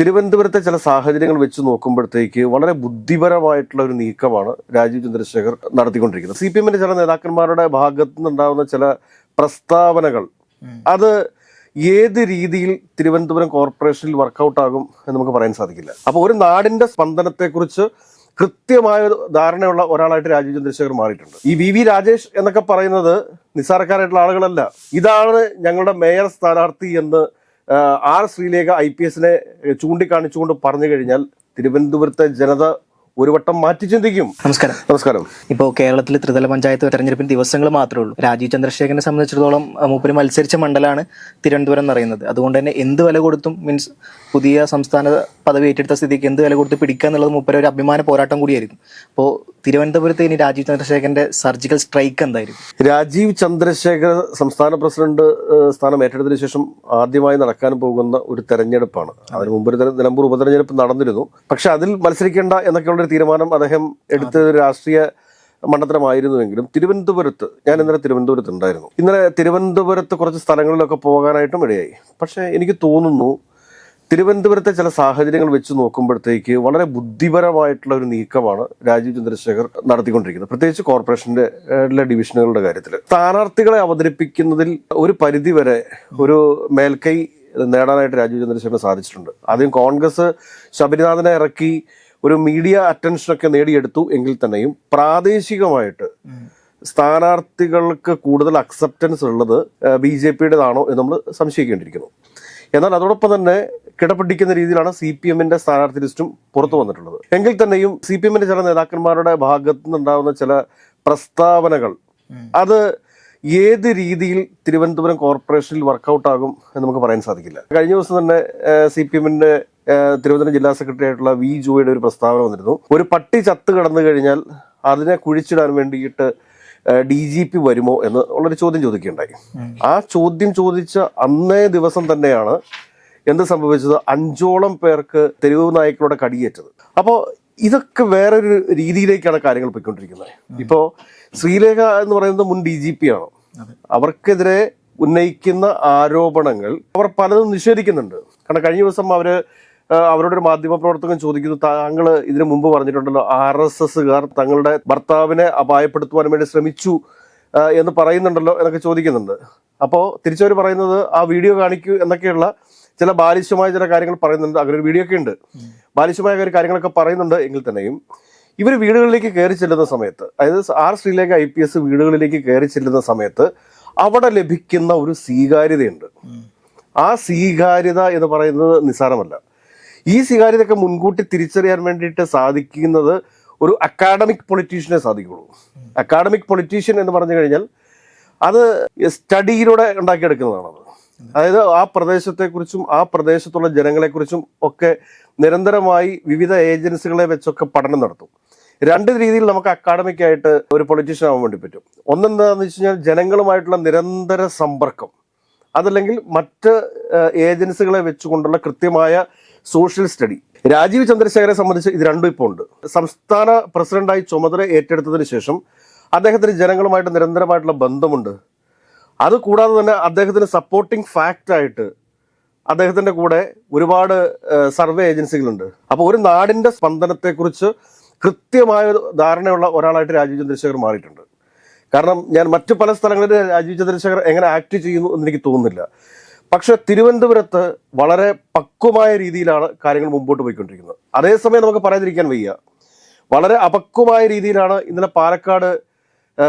തിരുവനന്തപുരത്തെ ചില സാഹചര്യങ്ങൾ വെച്ച് നോക്കുമ്പോഴത്തേക്ക് വളരെ ബുദ്ധിപരമായിട്ടുള്ള ഒരു നീക്കമാണ് രാജീവ് ചന്ദ്രശേഖർ നടത്തിക്കൊണ്ടിരിക്കുന്നത്. സി പി എമ്മിന്റെ ചില നേതാക്കന്മാരുടെ ഭാഗത്തു നിന്നുണ്ടാകുന്ന ചില പ്രസ്താവനകൾ അത് ഏത് രീതിയിൽ തിരുവനന്തപുരം കോർപ്പറേഷനിൽ വർക്കൗട്ട് ആകും എന്ന് നമുക്ക് പറയാൻ സാധിക്കില്ല. അപ്പോൾ ഒരു നാടിന്റെ സ്പന്ദനത്തെക്കുറിച്ച് കൃത്യമായ ധാരണയുള്ള ഒരാളായിട്ട് രാജീവ് ചന്ദ്രശേഖർ മാറിയിട്ടുണ്ട്. ഈ വി വി രാജേഷ് എന്നൊക്കെ പറയുന്നത് നിസ്സാരക്കാരായിട്ടുള്ള ആളുകളല്ല. ഇതാണ് ഞങ്ങളുടെ മേയർ സ്ഥാനാർത്ഥി എന്ന് ആർ ശ്രീലേഖ ഐ പി എസിനെ ചൂണ്ടിക്കാണിച്ചുകൊണ്ട് പറഞ്ഞു കഴിഞ്ഞാൽ തിരുവനന്തപുരത്തെ ജനത ഒരു വട്ടം മാറ്റി ചിന്തിക്കും. നമസ്കാരം. നമസ്കാരം. ഇപ്പോൾ കേരളത്തിൽ ത്രിതല പഞ്ചായത്ത് തെരഞ്ഞെടുപ്പിന് ദിവസങ്ങൾ മാത്രമേ ഉള്ളൂ. രാജീവ് ചന്ദ്രശേഖരനെ സംബന്ധിച്ചിടത്തോളം മൂപ്പര് മത്സരിച്ച മണ്ഡലമാണ് തിരുവനന്തപുരം എന്ന് പറയുന്നത്. അതുകൊണ്ട് തന്നെ എന്ത് വില കൊടുത്തും മീൻസ് പുതിയ സംസ്ഥാന പദവി ഏറ്റെടുത്ത സ്ഥിതിക്ക് എന്ത് വില കൊടുത്ത് പിടിക്കുക എന്നുള്ളത് മുപ്പര ഒരു അഭിമാന പോരാട്ടം കൂടിയായിരുന്നു. അപ്പോൾ തിരുവനന്തപുരത്ത് ഇനി രാജീവ് ചന്ദ്രശേഖരന്റെ സർജിക്കൽ സ്ട്രൈക്ക് എന്തായിരുന്നു രാജീവ് ചന്ദ്രശേഖർ സംസ്ഥാന പ്രസിഡന്റ് സ്ഥാനം ഏറ്റെടുത്തതിനു ശേഷം ആദ്യമായി നടക്കാൻ പോകുന്ന ഒരു തെരഞ്ഞെടുപ്പാണ്. അതിന് മുമ്പ് ഒരു നിലമ്പൂർ ഉപതെരഞ്ഞെടുപ്പ് നടന്നിരുന്നു. പക്ഷെ അതിൽ മത്സരിക്കേണ്ട എന്നൊക്കെയുള്ള ഒരു തീരുമാനം അദ്ദേഹം എടുത്ത ഒരു രാഷ്ട്രീയ മണ്ഡലമായിരുന്നുവെങ്കിലും തിരുവനന്തപുരത്ത് ഞാൻ ഇന്നലെ തിരുവനന്തപുരത്ത് ഉണ്ടായിരുന്നു. ഇന്നലെ തിരുവനന്തപുരത്ത് കുറച്ച് സ്ഥലങ്ങളിലൊക്കെ പോകാനായിട്ടും ഇടയായി. പക്ഷേ എനിക്ക് തോന്നുന്നു തിരുവനന്തപുരത്തെ ചില സാഹചര്യങ്ങൾ വെച്ച് നോക്കുമ്പോഴത്തേക്ക് വളരെ ബുദ്ധിപരമായിട്ടുള്ള ഒരു നീക്കമാണ് രാജീവ് ചന്ദ്രശേഖർ നടത്തിക്കൊണ്ടിരിക്കുന്നത്. പ്രത്യേകിച്ച് കോർപ്പറേഷന്റെ ഡിവിഷനുകളുടെ കാര്യത്തിൽ സ്ഥാനാർത്ഥികളെ അവതരിപ്പിക്കുന്നതിൽ ഒരു പരിധിവരെ ഒരു മേൽക്കൈ നേടാനായിട്ട് രാജീവ് ചന്ദ്രശേഖരന് സാധിച്ചിട്ടുണ്ട്. ആദ്യം കോൺഗ്രസ് ശബരിനാഥനെ ഇറക്കി ഒരു മീഡിയ അറ്റൻഷനൊക്കെ നേടിയെടുത്തു എങ്കിൽ തന്നെയും പ്രാദേശികമായിട്ട് സ്ഥാനാർത്ഥികൾക്ക് കൂടുതൽ അക്സെപ്റ്റൻസ് ഉള്ളത് ബി ജെ പിയുടേതാണോ എന്ന് നമ്മൾ സംശയിക്കേണ്ടിയിരിക്കുന്നു. എന്നാൽ അതോടൊപ്പം തന്നെ കിടപിടിക്കുന്ന രീതിയിലാണ് സി പി എമ്മിന്റെ സ്ഥാനാർത്ഥി ലിസ്റ്റും പുറത്തു വന്നിട്ടുള്ളത്. എങ്കിൽ തന്നെയും സി പി എമ്മിന്റെ ചില നേതാക്കന്മാരുടെ ഭാഗത്തു നിന്നുണ്ടാകുന്ന ചില പ്രസ്താവനകൾ അത് ഏത് രീതിയിൽ തിരുവനന്തപുരം കോർപ്പറേഷനിൽ വർക്കൗട്ട് ആകും എന്ന് നമുക്ക് പറയാൻ സാധിക്കില്ല. കഴിഞ്ഞ ദിവസം തന്നെ സി പി എമ്മിന്റെ തിരുവനന്തപുരം ജില്ലാ സെക്രട്ടറി ആയിട്ടുള്ള വി ജോയുടെ ഒരു പ്രസ്താവന വന്നിരുന്നു. ഒരു പട്ടി ചത്ത് കടന്നു കഴിഞ്ഞാൽ അതിനെ കുഴിച്ചിടാൻ വേണ്ടിയിട്ട് ഡി ജി പി വരുമോ എന്ന് ഉള്ളൊരു ചോദ്യം ചോദിക്കുകയുണ്ടായി. ആ ചോദ്യം ചോദിച്ച അന്നേ ദിവസം തന്നെയാണ് എന്ത് സംഭവിച്ചത്? അഞ്ചോളം പേർക്ക് തെരുവ് നായ്ക്കളുടെ കടിയേറ്റത്. അപ്പോൾ ഇതൊക്കെ വേറൊരു രീതിയിലേക്കാണ് കാര്യങ്ങൾ പോയിക്കൊണ്ടിരിക്കുന്നത്. ഇപ്പോ ശ്രീലേഖ എന്ന് പറയുന്നത് മുൻ ഡി ജി പി ആണ്. അവർക്കെതിരെ ഉന്നയിക്കുന്ന ആരോപണങ്ങൾ അവർ പലതും നിഷേധിക്കുന്നുണ്ട്. കാരണം കഴിഞ്ഞ ദിവസം അവർ അവരുടെ ഒരു മാധ്യമ പ്രവർത്തകൻ ചോദിക്കുന്നു താങ്കൾ ഇതിനു മുമ്പ് പറഞ്ഞിട്ടുണ്ടല്ലോ ആർ എസ് എസ്സുകാർ തങ്ങളുടെ ഭർത്താവിനെ അപായപ്പെടുത്തുവാൻ വേണ്ടി ശ്രമിച്ചു എന്ന് പറയുന്നുണ്ടല്ലോ എന്നൊക്കെ ചോദിക്കുന്നുണ്ട്. അപ്പോൾ തിരിച്ചവർ പറയുന്നത് ആ വീഡിയോ കാണിക്കൂ എന്നൊക്കെയുള്ള ചില ബാലിശമായ ചില കാര്യങ്ങൾ പറയുന്നുണ്ട്. അങ്ങനെ ഒരു വീഡിയോ ഒക്കെ ഉണ്ട്. ബാലിശമായ കാര്യങ്ങളൊക്കെ പറയുന്നുണ്ട് എങ്കിൽ തന്നെയും ഇവർ വീടുകളിലേക്ക് കയറി ചെല്ലുന്ന സമയത്ത് അതായത് R Sreelekha I P S വീടുകളിലേക്ക് കയറി ചെല്ലുന്ന സമയത്ത് അവിടെ ലഭിക്കുന്ന ഒരു സ്വീകാര്യതയുണ്ട്. ആ സ്വീകാര്യത എന്ന് പറയുന്നത് നിസ്സാരമല്ല. ഈ സ്വീകാര്യതയൊക്കെ മുൻകൂട്ടി തിരിച്ചറിയാൻ വേണ്ടിയിട്ട് സാധിക്കുന്നത് ഒരു അക്കാഡമിക് പൊളിറ്റീഷ്യനെ സാധിക്കുള്ളൂ. അക്കാഡമിക് പൊളിറ്റീഷ്യൻ എന്ന് പറഞ്ഞു കഴിഞ്ഞാൽ അത് സ്റ്റഡിയിലൂടെ ഉണ്ടാക്കിയെടുക്കുന്നതാണത്. അതായത് ആ പ്രദേശത്തെക്കുറിച്ചും ആ പ്രദേശത്തുള്ള ജനങ്ങളെക്കുറിച്ചും ഒക്കെ നിരന്തരമായി വിവിധ ഏജൻസികളെ വെച്ചൊക്കെ പഠനം നടത്തും. രണ്ട് രീതിയിൽ നമുക്ക് അക്കാഡമിക് ആയിട്ട് ഒരു പൊളിറ്റീഷ്യൻ ആവാൻ വേണ്ടി പറ്റും. ഒന്നെന്താണെന്ന് വെച്ച് കഴിഞ്ഞാൽ ജനങ്ങളുമായിട്ടുള്ള നിരന്തര സമ്പർക്കം. അതല്ലെങ്കിൽ മറ്റ് ഏജൻസികളെ വെച്ചുകൊണ്ടുള്ള കൃത്യമായ സോഷ്യൽ സ്റ്റഡി രാജീവ് ചന്ദ്രശേഖരെ സംബന്ധിച്ച് ഇത് രണ്ടും ഇപ്പോൾ ഉണ്ട്. സംസ്ഥാന പ്രസിഡന്റായി ചുമതല ഏറ്റെടുത്തതിന് ശേഷം അദ്ദേഹത്തിന് ജനങ്ങളുമായിട്ട് നിരന്തരമായിട്ടുള്ള ബന്ധമുണ്ട്. അത് കൂടാതെ തന്നെ അദ്ദേഹത്തിന് സപ്പോർട്ടിംഗ് ഫാക്റ്റ് ആയിട്ട് അദ്ദേഹത്തിന്റെ കൂടെ ഒരുപാട് സർവേ ഏജൻസികളുണ്ട് അപ്പോൾ ഒരു നാടിന്റെ സ്പന്ദനത്തെക്കുറിച്ച് കൃത്യമായ ധാരണയുള്ള ഒരാളായിട്ട് രാജീവ് ചന്ദ്രശേഖർ മാറിയിട്ടുണ്ട്. കാരണം ഞാൻ മറ്റു പല സ്ഥലങ്ങളിൽ രാജീവ് ചന്ദ്രശേഖർ എങ്ങനെ ആക്ട് ചെയ്യുന്നു എന്ന് എനിക്ക് തോന്നുന്നില്ല. പക്ഷെ തിരുവനന്തപുരത്ത് വളരെ പക്വമായ രീതിയിലാണ് കാര്യങ്ങൾ മുമ്പോട്ട് പോയിക്കൊണ്ടിരിക്കുന്നത്. അതേസമയം നമുക്ക് പറയാതിരിക്കാൻ വയ്യ. വളരെ അപക്വമായ രീതിയിലാണ് ഇന്നലെ പാലക്കാട്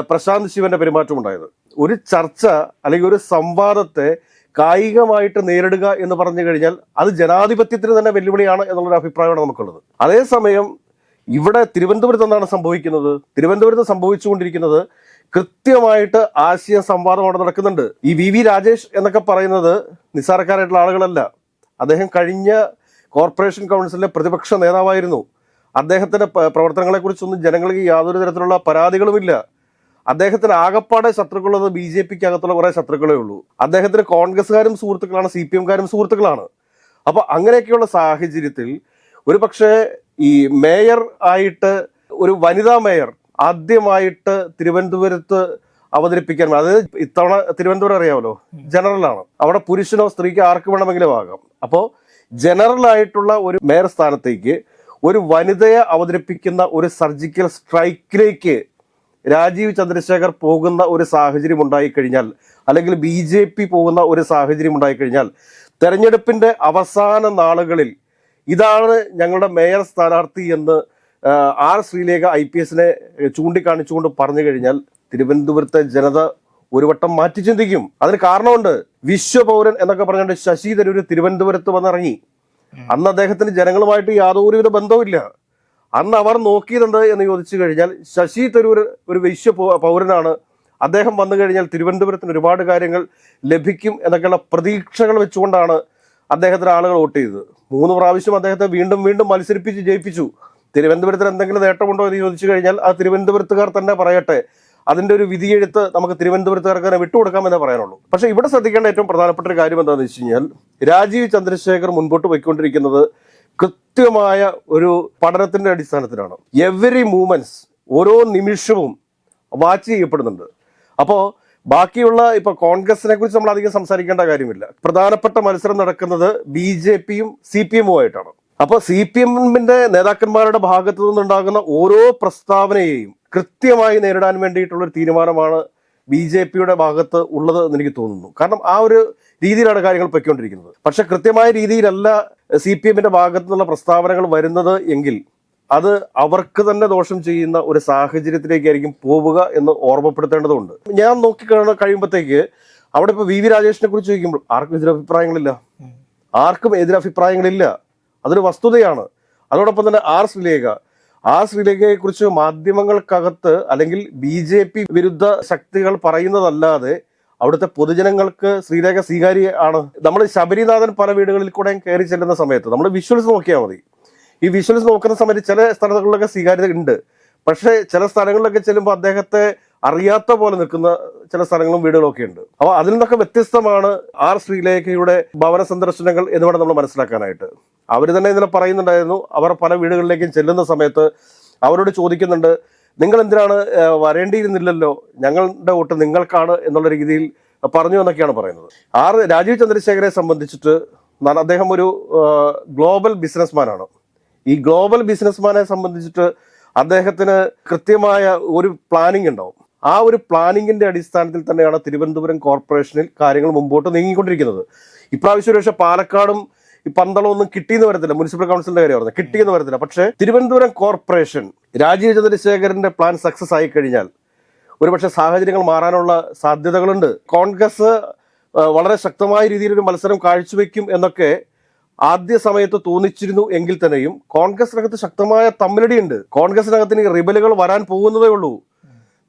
പ്രശാന്ത് ശിവന്റെ പെരുമാറ്റം ഉണ്ടായത് ഒരു ചർച്ച അല്ലെങ്കിൽ ഒരു സംവാദത്തെ കായികമായിട്ട് നേരിടുക എന്ന് പറഞ്ഞു കഴിഞ്ഞാൽ അത് ജനാധിപത്യത്തിന് തന്നെ വെല്ലുവിളിയാണ് എന്നുള്ളൊരു അഭിപ്രായമാണ് നമുക്കുള്ളത്. അതേസമയം ഇവിടെ തിരുവനന്തപുരത്ത് എന്താണ് സംഭവിക്കുന്നത്? തിരുവനന്തപുരത്ത് സംഭവിച്ചുകൊണ്ടിരിക്കുന്നത് കൃത്യമായിട്ട് ആശയ സംവാദം അവിടെ നടക്കുന്നുണ്ട്. ഈ വി വി രാജേഷ് എന്നൊക്കെ പറയുന്നത് നിസ്സാരക്കാരായിട്ടുള്ള ആളുകളല്ല. അദ്ദേഹം കഴിഞ്ഞ കോർപ്പറേഷൻ കൗൺസിലിലെ പ്രതിപക്ഷ നേതാവായിരുന്നു. അദ്ദേഹത്തിന്റെ പ്രവർത്തനങ്ങളെക്കുറിച്ചൊന്നും ജനങ്ങൾക്ക് യാതൊരു തരത്തിലുള്ള പരാതികളുമില്ല. അദ്ദേഹത്തിന് ആകപ്പാടെ ശത്രുക്കളുള്ളത് ബി ജെ പിക്ക് അകത്തുള്ള കുറെ ശത്രുക്കളേ ഉള്ളൂ. അദ്ദേഹത്തിന് കോൺഗ്രസ്സുകാരും സുഹൃത്തുക്കളാണ് സി പി എംകാരും സുഹൃത്തുക്കളാണ്. അപ്പൊ അങ്ങനെയൊക്കെയുള്ള സാഹചര്യത്തിൽ ഒരു പക്ഷേ ഈ മേയർ ആയിട്ട് ഒരു വനിതാ മേയർ ആദ്യമായിട്ട് തിരുവനന്തപുരത്ത് അവതരിപ്പിക്കാൻ അതായത് ഇത്തവണ തിരുവനന്തപുരം അറിയാമല്ലോ? ജനറലാണ്. അവിടെ പുരുഷനോ സ്ത്രീക്കോ ആർക്ക് വേണമെങ്കിലും ആകാം. അപ്പോൾ ജനറൽ ആയിട്ടുള്ള ഒരു മേയർ സ്ഥാനത്തേക്ക് ഒരു വനിതയെ അവതരിപ്പിക്കുന്ന ഒരു സർജിക്കൽ സ്ട്രൈക്കിലേക്ക് രാജീവ് ചന്ദ്രശേഖർ പോകുന്ന ഒരു സാഹചര്യം ഉണ്ടായിക്കഴിഞ്ഞാൽ അല്ലെങ്കിൽ ബി ജെ പി പോകുന്ന ഒരു സാഹചര്യം ഉണ്ടായിക്കഴിഞ്ഞാൽ തെരഞ്ഞെടുപ്പിന്റെ അവസാന നാളുകളിൽ ഇതാണ് ഞങ്ങളുടെ മേയർ സ്ഥാനാർത്ഥി എന്ന് ആർ ശ്രീലേഖ ഐ പി എസിനെ ചൂണ്ടിക്കാണിച്ചുകൊണ്ട് പറഞ്ഞു കഴിഞ്ഞാൽ തിരുവനന്തപുരത്തെ ജനത ഒരു വട്ടം മാറ്റി ചിന്തിക്കും. അതിന് കാരണമുണ്ട് വിശ്വപൗരൻ എന്നൊക്കെ പറഞ്ഞുകൊണ്ട് ശശി തരൂർ തിരുവനന്തപുരത്ത് വന്നിറങ്ങി. അന്ന് അദ്ദേഹത്തിന് ജനങ്ങളുമായിട്ട് യാതൊരുവിധ ബന്ധവുമില്ല. അന്ന് അവർ നോക്കിയതെന്ത് എന്ന് ചോദിച്ചു കഴിഞ്ഞാൽ ശശി തരൂർ ഒരു വൈശ്യ പൗരനാണ്. അദ്ദേഹം വന്നു കഴിഞ്ഞാൽ തിരുവനന്തപുരത്തിന് ഒരുപാട് കാര്യങ്ങൾ ലഭിക്കും എന്നൊക്കെയുള്ള പ്രതീക്ഷകൾ വെച്ചുകൊണ്ടാണ് അദ്ദേഹത്തിന് ആളുകൾ വോട്ട് ചെയ്തത്. മൂന്ന് പ്രാവശ്യം അദ്ദേഹത്തെ വീണ്ടും വീണ്ടും മത്സരിപ്പിച്ച് ജയിപ്പിച്ചു. തിരുവനന്തപുരത്തിന് എന്തെങ്കിലും നേട്ടമുണ്ടോ എന്ന് ചോദിച്ചു കഴിഞ്ഞാൽ ആ തിരുവനന്തപുരത്തുകാർ തന്നെ പറയട്ടെ. അതിന്റെ ഒരു വിധിയെഴുത്ത് നമുക്ക് തിരുവനന്തപുരത്തുകാർക്ക് തന്നെ വിട്ടുകൊടുക്കാമെന്നേ പറയാനുള്ളൂ. പക്ഷേ ഇവിടെ ശ്രദ്ധിക്കേണ്ട ഏറ്റവും പ്രധാനപ്പെട്ട ഒരു കാര്യം എന്താണെന്ന് വെച്ച് കഴിഞ്ഞാൽ രാജീവ് ചന്ദ്രശേഖർ മുൻപോട്ട് പോയിക്കൊണ്ടിരിക്കുന്നത് കൃത്യമായ ഒരു പഠനത്തിന്റെ അടിസ്ഥാനത്തിലാണ്. എവറി മൂമെന്റ്സ് ഓരോ നിമിഷവും വാച്ച് ചെയ്യപ്പെടുന്നുണ്ട്. അപ്പോൾ ബാക്കിയുള്ള ഇപ്പൊ കോൺഗ്രസിനെ കുറിച്ച് നമ്മൾ അധികം സംസാരിക്കേണ്ട കാര്യമില്ല. പ്രധാനപ്പെട്ട മത്സരം നടക്കുന്നത് ബി ജെ പിയും സി പി എമ്മും ആയിട്ടാണ് അപ്പൊ സി പി എമ്മിന്റെ നേതാക്കന്മാരുടെ ഭാഗത്തു നിന്നുണ്ടാകുന്ന ഓരോ പ്രസ്താവനയെയും കൃത്യമായി നേരിടാൻ വേണ്ടിയിട്ടുള്ള ഒരു തീരുമാനമാണ് ബി ജെ പിയുടെ ഭാഗത്ത് ഉള്ളത് എന്ന് എനിക്ക് തോന്നുന്നു. കാരണം ആ ഒരു രീതിയിലാണ് കാര്യങ്ങൾ പൊയ്ക്കൊണ്ടിരിക്കുന്നത്. പക്ഷെ കൃത്യമായ രീതിയിലല്ല സി പി എമ്മിന്റെ ഭാഗത്തു നിന്നുള്ള പ്രസ്താവനകൾ വരുന്നത് എങ്കിൽ അത് അവർക്ക് തന്നെ ദോഷം ചെയ്യുന്ന ഒരു സാഹചര്യത്തിലേക്കായിരിക്കും പോവുക എന്ന് ഓർമ്മപ്പെടുത്തേണ്ടതുണ്ട്. ഞാൻ നോക്കി കഴിയുമ്പോഴത്തേക്ക് അവിടെ ഇപ്പൊ വി വി രാജേഷിനെ കുറിച്ച് ചോദിക്കുമ്പോൾ ആർക്കും എതിരഭിപ്രായങ്ങളില്ല ആർക്കും എതിരഭിപ്രായങ്ങളില്ല അതൊരു വസ്തുതയാണ്. അതോടൊപ്പം തന്നെ ആർ ശ്രീലേഖ. ആ ശ്രീലേഖയെ കുറിച്ച് മാധ്യമങ്ങൾക്കകത്ത് അല്ലെങ്കിൽ ബി ജെ പി വിരുദ്ധ ശക്തികൾ പറയുന്നതല്ലാതെ അവിടുത്തെ പൊതുജനങ്ങൾക്ക് ശ്രീരേഖ സ്വീകാര്യ ആണ്. നമ്മൾ ശബരിനാഥൻ പല വീടുകളിൽ കൂടെ കയറി ചെല്ലുന്ന സമയത്ത് നമ്മൾ വിഷ്വൽസ് നോക്കിയാൽ മതി. ഈ വിഷ്വൽസ് നോക്കുന്ന സമയത്ത് ചില സ്ഥലങ്ങളിലൊക്കെ സ്വീകാര്യത ഉണ്ട്. പക്ഷേ ചില സ്ഥലങ്ങളിലൊക്കെ ചെല്ലുമ്പോൾ അദ്ദേഹത്തെ അറിയാത്ത പോലെ നിൽക്കുന്ന ചില സ്ഥലങ്ങളും വീടുകളൊക്കെ ഉണ്ട്. അപ്പോൾ അതിൽ നിന്നൊക്കെ വ്യത്യസ്തമാണ് ആർ ശ്രീലേഖയുടെ ഭവന സന്ദർശനങ്ങൾ എന്ന് വേണം നമ്മൾ മനസ്സിലാക്കാനായിട്ട്. അവർ തന്നെ ഇന്നലെ പറയുന്നുണ്ടായിരുന്നു അവർ പല വീടുകളിലേക്കും ചെല്ലുന്ന സമയത്ത് അവരോട് ചോദിക്കുന്നുണ്ട് നിങ്ങൾ എന്തിനാണ് വരേണ്ടിയിരുന്നില്ലല്ലോ? ഞങ്ങളുടെ വോട്ട് നിങ്ങൾക്കാണ് എന്നുള്ള രീതിയിൽ പറഞ്ഞു എന്നൊക്കെയാണ് പറയുന്നത്. ആർ രാജീവ് ചന്ദ്രശേഖരെ സംബന്ധിച്ചിട്ട് അദ്ദേഹം ഒരു ഗ്ലോബൽ ഗ്ലോബൽ ബിസിനസ്മാനാണ്. ഈ ഗ്ലോബൽ ബിസിനസ്മാനെ സംബന്ധിച്ചിട്ട് അദ്ദേഹത്തിന് കൃത്യമായ ഒരു പ്ലാനിംഗ് ഉണ്ടാവും. ആ ഒരു പ്ലാനിങ്ങിന്റെ അടിസ്ഥാനത്തിൽ തന്നെയാണ് തിരുവനന്തപുരം കോർപ്പറേഷനിൽ കാര്യങ്ങൾ മുമ്പോട്ട് നീങ്ങിക്കൊണ്ടിരിക്കുന്നത്. ഇപ്രാവശ്യം ഒരുപക്ഷെ പാലക്കാടും ഈ പന്തളമൊന്നും കിട്ടിയെന്ന് വരത്തില്ല. മുനിസിപ്പൽ കൗൺസിലിന്റെ കാര്യം പറഞ്ഞത്. കിട്ടിയെന്ന് വരത്തില്ല. പക്ഷേ തിരുവനന്തപുരം കോർപ്പറേഷൻ രാജീവ് ചന്ദ്രശേഖരന്റെ പ്ലാൻ സക്സസ് ആയി കഴിഞ്ഞാൽ ഒരുപക്ഷെ സാഹചര്യങ്ങൾ മാറാനുള്ള സാധ്യതകളുണ്ട്. കോൺഗ്രസ് വളരെ ശക്തമായ രീതിയിൽ ഒരു മത്സരം കാഴ്ചവെക്കും എന്നൊക്കെ ആദ്യ സമയത്ത് തോന്നിച്ചിരുന്നു എങ്കിൽ തന്നെയും കോൺഗ്രസിനകത്ത് ശക്തമായ തമ്മിലടിയുണ്ട്. കോൺഗ്രസ് ഇനി റിബലുകൾ വരാൻ പോകുന്നതേ ഉള്ളൂ.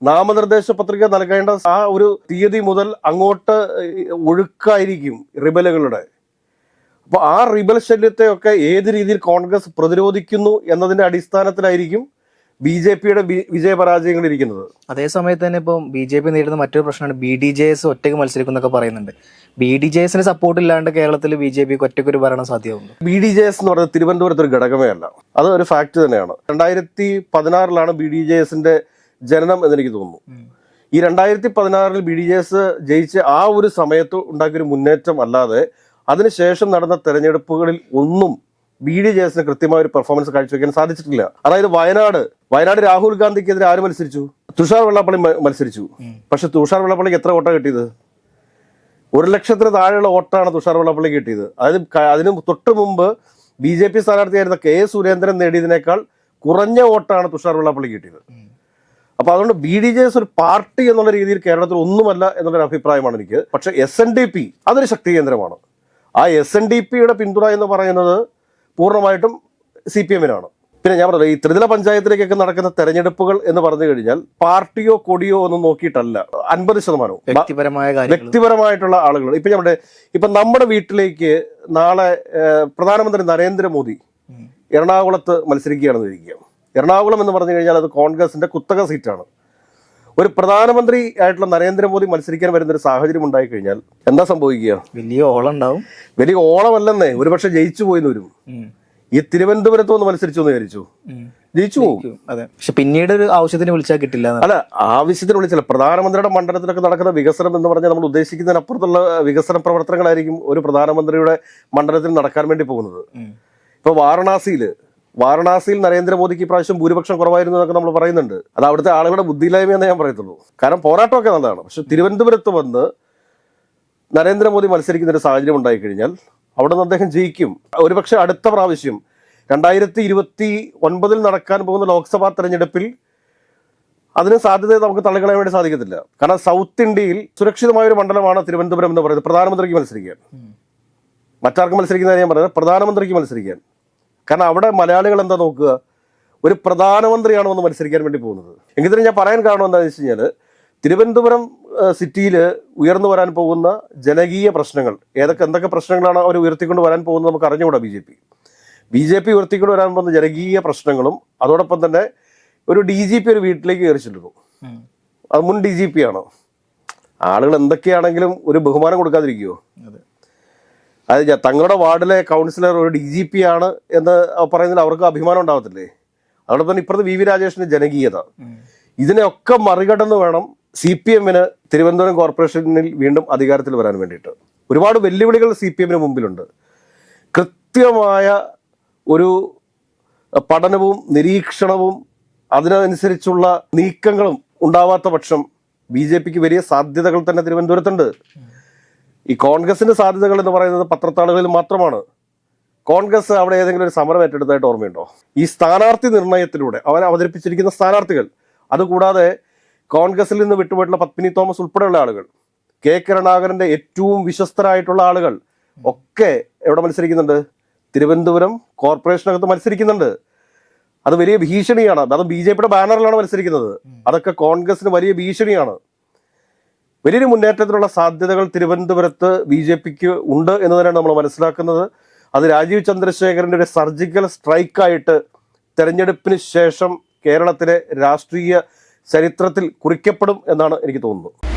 നാമനിർദ്ദേശ പത്രിക നൽകേണ്ട ആ ഒരു തീയതി മുതൽ അങ്ങോട്ട് ഒഴുക്കായിരിക്കും റിബലുകളുടെ. അപ്പൊ ആ റിബൽ ശല്യത്തെ ഒക്കെ ഏത് രീതിയിൽ കോൺഗ്രസ് പ്രതിരോധിക്കുന്നു എന്നതിന്റെ അടിസ്ഥാനത്തിലായിരിക്കും ബി ജെ പിയുടെ വിജയപരാജയങ്ങൾ ഇരിക്കുന്നത്? അതേസമയത്ത് തന്നെ ഇപ്പം ബി ജെ പി നേരിടുന്ന മറ്റൊരു പ്രശ്നമാണ് ബി ഡി ജെ എസ് ഒറ്റയ്ക്ക് മത്സരിക്കുന്നൊക്കെ പറയുന്നുണ്ട്. ബി ഡി ജെ എസിന് സപ്പോർട്ട് ഇല്ലാണ്ട് കേരളത്തിൽ ബി ജെ പിക്ക് ഒറ്റയ്ക്ക് ഒരു ഭരണം സാധ്യമാകുന്നു ബി ഡി ജെ എസ് എന്ന് പറയുന്നത് തിരുവനന്തപുരത്ത് ഒരു ഘടകമേ അല്ല അത് ഒരു ഫാക്ട് തന്നെയാണ്. രണ്ടായിരത്തി പതിനാറിലാണ് ബി ഡി ജെ എസിന്റെ ജനനം എന്ന് എനിക്ക് തോന്നുന്നു. ഈ രണ്ടായിരത്തി പതിനാറിൽ ബി ഡി ജെ എസ് ജയിച്ച് ആ ഒരു സമയത്ത് ഉണ്ടാക്കിയൊരു മുന്നേറ്റം അല്ലാതെ അതിനുശേഷം നടന്ന തെരഞ്ഞെടുപ്പുകളിൽ ഒന്നും ബി ഡി ജെ കൃത്യമായ ഒരു പെർഫോമൻസ് കാഴ്ചവെക്കാൻ സാധിച്ചിട്ടില്ല. അതായത് വയനാട് വയനാട് രാഹുൽ ഗാന്ധിക്കെതിരെ ആര് മത്സരിച്ചു? തുഷാർ വെള്ളാപ്പള്ളി മത്സരിച്ചു. പക്ഷെ തുഷാർ വെള്ളാപ്പള്ളിക്ക് എത്ര വോട്ടാണ് കിട്ടിയത്? ഒരു ലക്ഷത്തിന് താഴെയുള്ള വോട്ടാണ് തുഷാർ വെള്ളാപ്പള്ളി കിട്ടിയത്. അതായത് അതിന് തൊട്ട് മുമ്പ് ബി ജെ പി സ്ഥാനാർത്ഥിയായിരുന്ന കെ സുരേന്ദ്രൻ നേടിയതിനേക്കാൾ കുറഞ്ഞ വോട്ടാണ് തുഷാർ വെള്ളാപ്പള്ളി കിട്ടിയത്. അപ്പൊ അതുകൊണ്ട് ബി ഡി ജെ എസ് ഒരു പാർട്ടി എന്നുള്ള രീതിയിൽ കേരളത്തിൽ ഒന്നുമല്ല എന്നുള്ളൊരു അഭിപ്രായമാണ് എനിക്ക്. പക്ഷെ എസ് എൻ ഡി പി അതൊരു ശക്തി കേന്ദ്രമാണ്. ആ എസ് എൻ ഡി പിയുടെ പിന്തുണ എന്ന് പറയുന്നത് പൂർണമായിട്ടും സി പി എമ്മിനാണ് പിന്നെ ഞാൻ പറഞ്ഞത് ഈ ത്രിതല പഞ്ചായത്തിലേക്കൊക്കെ നടക്കുന്ന തെരഞ്ഞെടുപ്പുകൾ എന്ന് പറഞ്ഞു കഴിഞ്ഞാൽ പാർട്ടിയോ കൊടിയോ ഒന്നും നോക്കിയിട്ടല്ല. അൻപത് ശതമാനവും. വ്യക്തിപരമായ വ്യക്തിപരമായിട്ടുള്ള ആളുകൾ. ഇപ്പൊ നമ്മുടെ ഇപ്പൊ നമ്മുടെ വീട്ടിലേക്ക് നാളെ പ്രധാനമന്ത്രി നരേന്ദ്രമോദി. എറണാകുളത്ത് മത്സരിക്കുകയാണെന്ന് ഇരിക്കുക എറണാകുളം എന്ന് പറഞ്ഞു കഴിഞ്ഞാൽ അത് കോൺഗ്രസിന്റെ കുത്തക സീറ്റാണ്. ഒരു പ്രധാനമന്ത്രി ആയിട്ടുള്ള നരേന്ദ്രമോദി മത്സരിക്കാൻ വരുന്ന ഒരു സാഹചര്യം ഉണ്ടായി കഴിഞ്ഞാൽ എന്താ സംഭവിക്കുക? വലിയ ഓളം ഉണ്ടാവും വലിയ ഓളമല്ലെന്നേ. ഒരുപക്ഷെ ജയിച്ചു പോയിന്ന് വരും. ഈ തിരുവനന്തപുരത്ത് ഒന്ന് മത്സരിച്ചു എന്ന് വിചാരിച്ചു. ജയിച്ചു പോകും അതെ. പക്ഷെ പിന്നീട് ഒരു ആവശ്യത്തിന് വിളിച്ചാൽ കിട്ടില്ല. അല്ല ആവശ്യത്തിന് വിളിച്ചില്ല. പ്രധാനമന്ത്രിയുടെ മണ്ഡലത്തിലൊക്കെ നടക്കുന്ന വികസനം എന്ന് പറഞ്ഞാൽ നമ്മൾ ഉദ്ദേശിക്കുന്നതിനപ്പുറത്തുള്ള വികസന പ്രവർത്തനങ്ങളായിരിക്കും ഒരു പ്രധാനമന്ത്രിയുടെ മണ്ഡലത്തിൽ നടക്കാൻ വേണ്ടി പോകുന്നത്. ഇപ്പൊ വാരണാസിയിൽ വാരണാസിയിൽ നരേന്ദ്രമോദിക്ക് ഇപ്രാവശ്യം ഭൂരിപക്ഷം കുറവായിരുന്നു എന്നൊക്കെ നമ്മൾ പറയുന്നുണ്ട്. അത് അവിടുത്തെ ആളുകളുടെ ബുദ്ധിയില്ലായ്മ എന്നേ ഞാൻ പറയത്തുള്ളൂ. കാരണം പോരാട്ടമൊക്കെ നല്ലതാണ്. പക്ഷെ തിരുവനന്തപുരത്ത് വന്ന് നരേന്ദ്രമോദി മത്സരിക്കുന്ന ഒരു സാഹചര്യം ഉണ്ടായി കഴിഞ്ഞാൽ അവിടെ നിന്ന് അദ്ദേഹം ജയിക്കും. ഒരുപക്ഷെ അടുത്ത പ്രാവശ്യം രണ്ടായിരത്തി ഇരുപത്തി ഒൻപതിൽ നടക്കാൻ പോകുന്ന ലോക്സഭാ തെരഞ്ഞെടുപ്പിൽ അതിന് സാധ്യത നമുക്ക് തള്ളിക്കളയാൻ വേണ്ടി സാധിക്കത്തില്ല. കാരണം സൗത്ത് ഇന്ത്യയിൽ സുരക്ഷിതമായ ഒരു മണ്ഡലമാണ് തിരുവനന്തപുരം എന്ന് പറയുന്നത്. പ്രധാനമന്ത്രിക്ക് മത്സരിക്കാൻ. മറ്റാർക്കും മത്സരിക്കുന്ന ഞാൻ പറയുന്നത്? പ്രധാനമന്ത്രിക്ക് മത്സരിക്കാൻ. കാരണം അവിടെ മലയാളികൾ എന്താ നോക്കുക? ഒരു പ്രധാനമന്ത്രിയാണ് വന്ന് മത്സരിക്കാൻ വേണ്ടി പോകുന്നത്. എങ്കിൽ തന്നെ ഞാൻ പറയാൻ കാരണം എന്താണെന്ന് വെച്ച് കഴിഞ്ഞാൽ തിരുവനന്തപുരം സിറ്റിയിൽ ഉയർന്നു വരാൻ പോകുന്ന ജനകീയ പ്രശ്നങ്ങൾ ഏതൊക്കെ എന്തൊക്കെ പ്രശ്നങ്ങളാണ് അവർ ഉയർത്തിക്കൊണ്ട് വരാൻ പോകുന്നത് നമുക്ക് അറിഞ്ഞുകൂടാ B J P. B J P ഉയർത്തിക്കൊണ്ട് വരാൻ പോകുന്ന ജനകീയ പ്രശ്നങ്ങളും അതോടൊപ്പം തന്നെ ഒരു ഡി ജി പി ഒരു വീട്ടിലേക്ക് കയറി ചെല്ലുന്നു. അത് മുൻ ഡി ജി പി ആണോ. ആളുകൾ എന്തൊക്കെയാണെങ്കിലും ഒരു ബഹുമാനം കൊടുക്കാതിരിക്കുമോ അതെ തങ്ങളുടെ വാർഡിലെ കൗൺസിലർ ഒരു ഡി ജി പി ആണ് എന്ന് പറയുന്നതിൽ അവർക്ക് അഭിമാനം ഉണ്ടാവത്തില്ലേ? അതോടൊപ്പം തന്നെ ഇപ്പുറത്ത് വി വി രാജേഷിന്റെ ജനകീയത. ഇതിനെയൊക്കെ മറികടന്ന് വേണം സി പി എമ്മിന് തിരുവനന്തപുരം കോർപ്പറേഷനിൽ വീണ്ടും അധികാരത്തിൽ വരാൻ വേണ്ടിയിട്ട്. ഒരുപാട് വെല്ലുവിളികൾ സി പി എമ്മിന് മുമ്പിലുണ്ട്. കൃത്യമായ ഒരു പഠനവും നിരീക്ഷണവും അതിനനുസരിച്ചുള്ള നീക്കങ്ങളും ഉണ്ടാവാത്ത പക്ഷം ബി ജെ പിക്ക് വലിയ സാധ്യതകൾ തന്നെ തിരുവനന്തപുരത്തുണ്ട്. ഈ കോൺഗ്രസിന്റെ സാധ്യതകൾ എന്ന് പറയുന്നത് പത്രത്താളുകളിൽ മാത്രമാണ്. കോൺഗ്രസ് അവിടെ ഏതെങ്കിലും ഒരു സമരം ഏറ്റെടുത്തതായിട്ട് ഓർമ്മയുണ്ടോ? ഈ സ്ഥാനാർത്ഥി നിർണയത്തിലൂടെ അവർ അവതരിപ്പിച്ചിരിക്കുന്ന സ്ഥാനാർത്ഥികൾ. അതുകൂടാതെ കോൺഗ്രസിൽ നിന്ന് വിട്ടുപോയിട്ടുള്ള പത്മിനി തോമസ് ഉൾപ്പെടെയുള്ള ആളുകൾ കെ കരുണാകരന്റെ ഏറ്റവും വിശ്വസ്തരായിട്ടുള്ള ആളുകൾ ഒക്കെ എവിടെ മത്സരിക്കുന്നുണ്ട്? തിരുവനന്തപുരം കോർപ്പറേഷനകത്ത് മത്സരിക്കുന്നുണ്ട്. അത് വലിയ ഭീഷണിയാണ്. അത് ബി ജെ പിയുടെ ബാനറിലാണ് മത്സരിക്കുന്നത്. അതൊക്കെ കോൺഗ്രസിന് വലിയ ഭീഷണിയാണ്. വലിയൊരു മുന്നേറ്റത്തിനുള്ള സാധ്യതകൾ തിരുവനന്തപുരത്ത് ബി ജെ പിക്ക് ഉണ്ട് എന്ന് തന്നെയാണ് നമ്മൾ മനസ്സിലാക്കുന്നത്. അത് രാജീവ് ചന്ദ്രശേഖരന്റെ ഒരു സർജിക്കൽ സ്ട്രൈക്കായിട്ട് തെരഞ്ഞെടുപ്പിന് ശേഷം കേരളത്തിലെ രാഷ്ട്രീയ ചരിത്രത്തിൽ കുറിക്കപ്പെടും എന്നാണ് എനിക്ക് തോന്നുന്നത്.